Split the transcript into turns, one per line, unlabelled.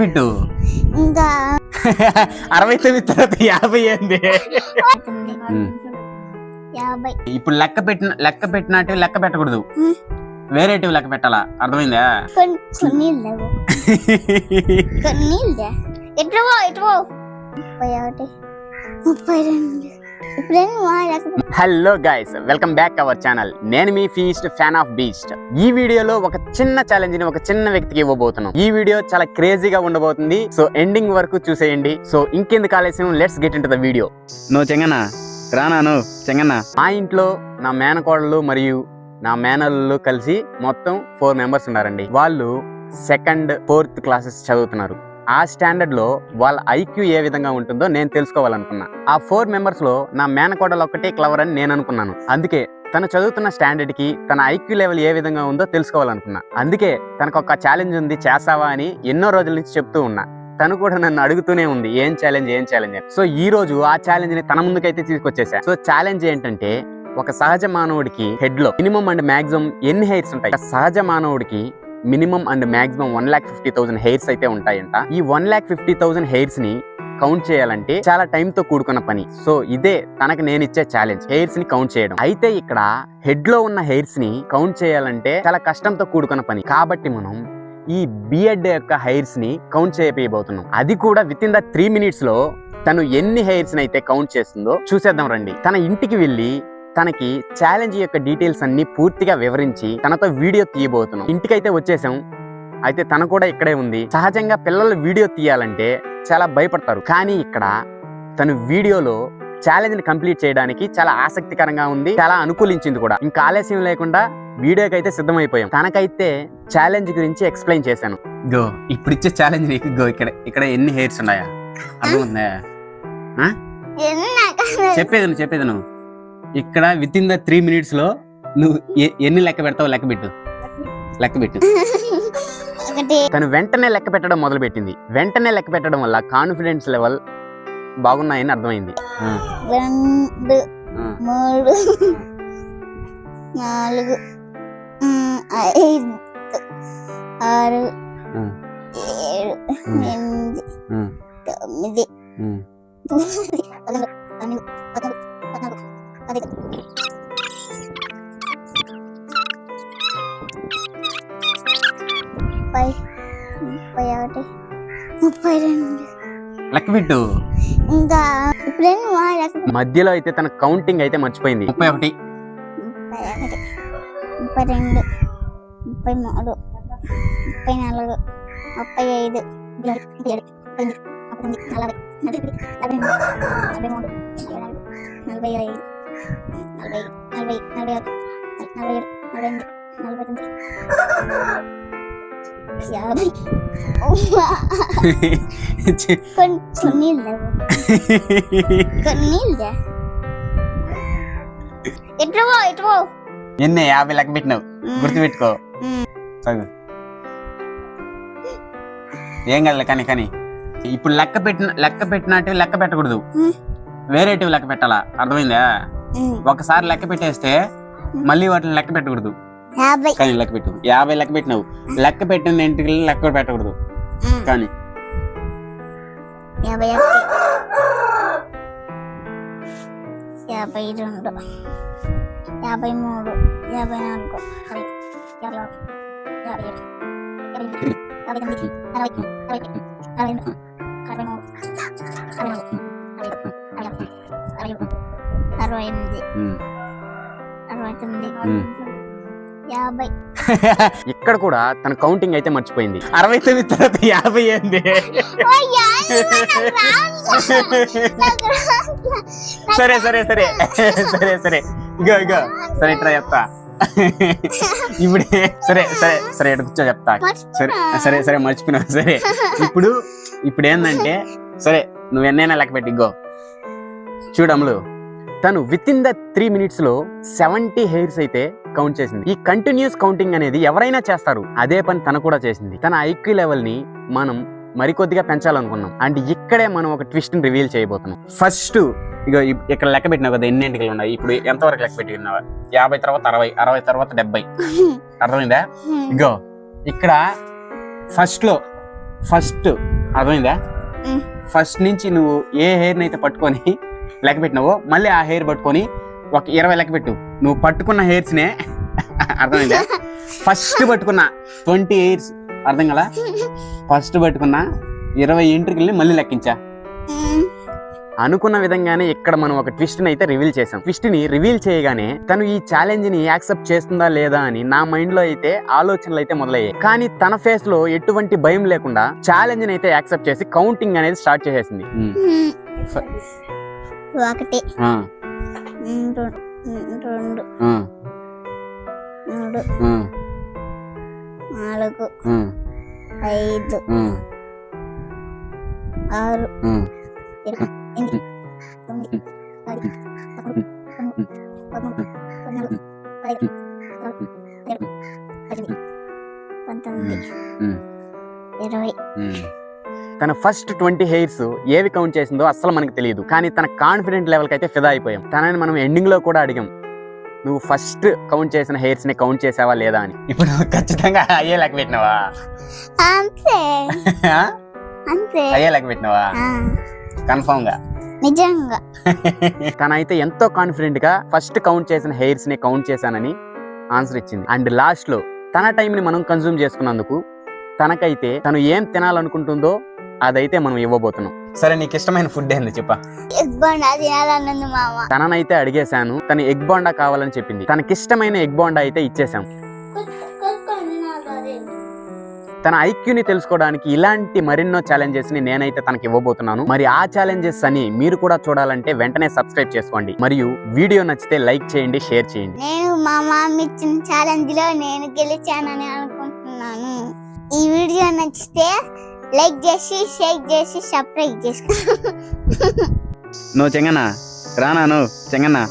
పెట్టు.
ఇంకా.
అరవై తొమ్మిది తర్వాత యాభై ఏంది.
యాభై.
ఇప్పుడు లెక్క పెట్టిన లెక్క పెట్టినట్టు లెక్క పెట్టకూడదు. వేరేటివి లెక్క పెట్టాలా? అర్థమైందా?
కొన్ని కొన్ని లేవు. కొన్ని లే ఎట్లా ఎట్లా ముప్పై ఒకటి. ముప్పై రెండు.
Hello guys welcome back our channel నేను మీ ఫీస్ట్ ఫ్యాన్ ఆఫ్ బీస్ట్ ఈ వీడియోలో ఒక చిన్న ఛాలెంజ్ని ఒక చిన్న వ్యక్తికి ఇవ్వబోతున్నాం. ఈ వీడియో చాలా క్రేజీగా ఉండబోతుంది. సో ఎండింగ్ వరకు చూసేయండి. సో ఇంకెందుకు ఆలస్యం? Let's get in the video no Chenganna రానా నో చెంగన్న. మా ఇంట్లో నా మేనకోడలు మరియు నా మేనల్లు కలిసి మొత్తం ఫోర్ మెంబర్స్ ఉన్నారండి. వాళ్ళు సెకండ్ ఫోర్త్ క్లాసెస్ చదువుతున్నారు. ఆ స్టాండర్డ్లో వాళ్ళ ఐక్యూ ఏ విధంగా ఉంటుందో నేను తెలుసుకోవాలనుకున్నా. ఆ ఫోర్ మెంబర్స్లో నా మేనకోడలు ఒక్కటే క్లవర్ అని నేను అనుకున్నాను. అందుకే తను చదువుతున్న స్టాండర్డ్కి తన ఐక్యూ లెవెల్ ఏ విధంగా ఉందో తెలుసుకోవాలనుకున్నా. అందుకే తనకు ఒక ఛాలెంజ్ ఉంది చేస్తావా అని ఎన్నో రోజుల నుంచి చెప్తూ ఉన్నా. తను కూడా నన్ను అడుగుతూనే ఉంది ఏం ఛాలెంజ్ ఏం ఛాలెంజ్ సో ఈ రోజు ఆ ఛాలెంజ్ని తన ముందుకైతే తీసుకొచ్చేసా. సో ఛాలెంజ్ ఏంటంటే ఒక సహజ మానవుడికి హెడ్లో మినిమం అండ్ మాక్సిమం ఎన్ని హెయిర్స్ ఉంటాయి? ఒక సహజ మానవుడికి minimum and maximum one lakh fifty thousand hairs అయితే ఉంటాయంట. ఈ వన్ ల్యాక్ ఫిఫ్టీ థౌసండ్ హెయిర్స్ని కౌంట్ చేయాలంటే చాలా టైం తో కూడుకున్న పని. సో ఇదే తనకు నేను ఇచ్చే ఛాలెంజ్ హెయిర్స్ని కౌంట్ చేయడం. అయితే ఇక్కడ హెడ్లో ఉన్న హెయిర్స్ని కౌంట్ చేయాలంటే చాలా కష్టంతో కూడుకున్న పని. కాబట్టి మనం ఈ బియర్డ్ యొక్క హెయిర్స్ని కౌంట్ చేయబోతున్నాం. అది కూడా విత్ ఇన్ ద త్రీ మినిట్స్లో తను ఎన్ని హెయిర్స్ అయితే కౌంట్ చేస్తుందో చూసేద్దాం రండి. తన ఇంటికి వెళ్ళి తనకి ఛాలెంజ్ యొక్క డీటెయిల్స్ అన్ని పూర్తిగా వివరించి తనతో వీడియో తీయబోతున్నాం. ఇంటికైతే వచ్చేసాం. అయితే తన కూడా ఇక్కడే ఉంది. సహజంగా పిల్లలు వీడియో తీయాలంటే చాలా భయపడతారు. కానీ ఇక్కడ తను వీడియోలో ఛాలెంజ్ని కంప్లీట్ చేయడానికి చాలా ఆసక్తికరంగా ఉంది. చాలా అనుకూలించింది కూడా. ఇంకా ఆలస్యం లేకుండా వీడియోకి అయితే సిద్ధమైపోయాం. తనకైతే ఛాలెంజ్ గురించి ఎక్స్ప్లెయిన్ చేశాను. గో ఇప్పుడు ఇచ్చే ఛాలెంజ్ నీకు గో ఇక్కడ ఇక్కడ ఎన్ని హెయిర్స్ ఉన్నాయా?
ఎన్ని నాకు
చెప్పేది నువ్వు చెప్పేది నువ్వు. ఇక్కడ విత్ ఇన్ ద త్రీ మినిట్స్లో నువ్వు ఎన్ని లెక్క పెడతావు లెక్క పెట్టు. లెక్క పెట్టు. తను వెంటనే లెక్క పెట్టడం మొదలు పెట్టింది వెంటనే లెక్క పెట్టడం వల్ల కాన్ఫిడెన్స్ లెవెల్ బాగున్నాయని అర్థమైంది. ఆ,
రెండు
ఆ.
మూడు నాలుగు ఉమ్, ఐదు ఆరు
ఆ,
ఏడు
ఉమ్,
ఎనిమిది
ఉమ్,
తొమ్మిది ముప్పై ముప్పై ఒకటి. ముప్పై రెండు.
లెక్క పెట్టు.
ఇంకా ఇప్పుడేమి మా లెక్క
మధ్యలో అయితే తన కౌంటింగ్ అయితే మర్చిపోయింది. ముప్పై ఒకటి.
ముప్పై ఒకటి. ముప్పై రెండు. ముప్పై మూడు. ముప్పై నాలుగు. ముప్పై ఐదు. నలభై. ఐదు. నలభై నలభై నలభై ఆరు. నలభై ఏడు. నలభై ఎనిమిది. నలభై తొమ్మిది. యాభై కొన్ని కొన్ని లేవు కొన్ని లే ఎట్లా పో ఎట్లా పో.
ఎన్ని యాభై లెక్క పెట్టినావు. గుర్తుపెట్టుకో. చదువు ఏం కాదులే కానీ కానీ. ఇప్పుడు లెక్క పెట్టిన లెక్క పెట్టినట్టు లెక్క పెట్టకూడదు. వేరేటివి లెక్క పెట్టాలా? అర్థమైందా. ఒకసారి లెక్క పెట్టేస్తే మళ్ళీ వాటిని లెక్క పెట్టకూడదు. కానీ లెక్క పెట్టు. యాభై లెక్క పెట్టినావు. లెక్క పెట్టిన ఇంటికి లెక్క పెట్టకూడదు. కానీ.
యాభై యాభై. రెండు. యాభై మూడు. యాభై నాలుగు. యాభై యాభై ఆరు. యాభై ఏడు. యాభై ఎనిమిది. యాభై తొమ్మిది. అరవై అరవై అరవై రెండు అరవై మూడు. అరవై నాలుగు. అరవై ఐదు. అరవై ఆరు. అరవై ఏడు. అరవై ఎనిమిది. అరవై తొమ్మిది. యాభై.
ఇక్కడ కూడా తన కౌంటింగ్ అయితే మర్చిపోయింది. అరవై తొమ్మిది తర్వాత యాభై ఏంది? సరే సరే సరే. సరే సరే. ఇగో ఇగో. సరే ఇట్లా చెప్తా. ఇప్పుడే సరే సరే సరే కూర్చో చెప్తా. సరే సరే సరే మర్చిపోయినావు సరే. ఇప్పుడు ఇప్పుడు ఏంటంటే సరే నువ్వు ఎన్నైనా లెక్క పెట్టి ఇగో. చూడములు తను విత్ ఇన్ ద త్రీ మినిట్స్లో సెవెంటీ హెయిర్స్ అయితే కౌంట్ చేసింది. ఈ కంటిన్యూస్ కౌంటింగ్ అనేది ఎవరైనా చేస్తారు. అదే పని తను కూడా చేసింది. తన ఐక్యూ లెవెల్ని మనం మరికొద్దిగా పెంచాలనుకున్నాం. అండ్ ఇక్కడే మనం ఒక ట్విస్ట్ని రివీల్ చేయబోతున్నాం. ఫస్ట్ ఇక ఇక్కడ లెక్క పెట్టినావు కదా ఎన్ని ఎంటికలు ఉన్నాయి? ఇప్పుడు ఎంతవరకు లెక్క పెట్టుకున్నావా యాభై తర్వాత అరవై అరవై తర్వాత డెబ్బై. అర్థమైందా? ఇగో ఇక్కడ ఫస్ట్లో ఫస్ట్ అర్థమైందా. ఫస్ట్ నుంచి నువ్వు ఏ హెయిర్ అయితే పట్టుకొని లెక్క పెట్టినావో మళ్ళీ ఆ హెయిర్ పట్టుకొని ఒక ఇరవై లెక్క పెట్టు. నువ్వు పట్టుకున్న hairs నే అర్థమైందా? ఫస్ట్ పట్టుకున్న ట్వంటీ హెయిర్స్ అర్థం కదా? ఫస్ట్ పట్టుకున్న ఇరవై ఎంట్రికల్ని మళ్ళీ లెక్కించా. అనుకున్న విధంగానే ఇక్కడ మనం ఒక ట్విస్ట్ని అయితే రివీల్ చేసాం ట్విస్ట్ని రివీల్ చేయగానే తను ఈ ఛాలెంజ్ని యాక్సెప్ట్ చేస్తుందా లేదా అని నా మైండ్లో అయితే ఆలోచనలు అయితే మొదలయ్యాయి. కానీ తన ఫేస్లో ఎటువంటి భయం లేకుండా ఛాలెంజ్ని అయితే యాక్సెప్ట్ చేసి కౌంటింగ్ అనేది స్టార్ట్ చేసేసింది.
ఒకటి. రెండు. మూడు. నాలుగు. ఐదు. ఆరు.
ఆ.
ఏడు ఎనిమిది. తొమ్మిది. పది. పదకొండు. పన్నెండు పదమూడు. పద్నాలుగు. పదిహేను. పదహారు. పదిహేడు పద్దెనిమిది పంతొమ్మిది.
ఉమ్.
ఇరవై.
ఉమ్. తన ఫస్ట్ ట్వంటీ హెయిర్స్ ఏవి కౌంట్ చేసిందో అస్సలు మనకు తెలియదు. కానీ తన కాన్ఫిడెంట్ లెవెల్కి అయితే ఫిదా అయిపోయాం. తనని మనం ఎండింగ్లో కూడా అడిగాం. నువ్వు ఫస్ట్ కౌంట్ చేసిన హెయిర్స్ని కౌంట్ చేసావా లేదా అని. ఇప్పుడు ఖచ్చితంగా అయ్యే లెక్క పెట్టినావా?
అంతే. అంతే.
అయ్యే లెక్క పెట్టినావా? కన్ఫర్మ్గా.
నిజంగా.
తనైతే ఎంతో కాన్ఫిడెంట్గా ఫస్ట్ కౌంట్ చేసిన హెయిర్స్ని కౌంట్ చేశానని ఆన్సర్ ఇచ్చింది. అండ్ లాస్ట్లో తన టైం ని మనం కన్జ్యూమ్ చేసుకున్నందుకు తనకైతే తను ఏం తినాలనుకుంటుందో అదైతే మనం ఇవ్వబోతున్నాం. సరే నీకు ఇష్టమైన ఫుడ్ ఏంది చెప్ప.
ఎగ్ బండా తినాలన్నది మామ
తననైతే అడిగేశాను. తను ఎగ్ బోండా కావాలని చెప్పింది. తనకిష్టమైన ఎగ్ బోండా అయితే ఇచ్చేసాం తన ఐక్యూని తెలుసుకోవడానికి ఇలాంటి మరెన్నో ఛాలెంజెస్ని నేనైతే తనకి ఇవ్వబోతున్నాను. మరి ఆ ఛాలెంజెస్ అని మీరు కూడా చూడాలంటే వెంటనే సబ్స్క్రైబ్ చేసుకోండి. మరియు వీడియో నచ్చితే లైక్ చేయండి షేర్ చేయండి.
నేను మా మామ ఇచ్చిన ఛాలెంజ్లో నేను గెలిచానని అనుకుంటున్నాను. ఈ వీడియో నచ్చితే లైక్ చేసి షేక్ చేసి సబ్స్క్రైబ్ చేసుకో.
నువ్వు చెంగన్నా రానా నువ్వు చెంగన్నా.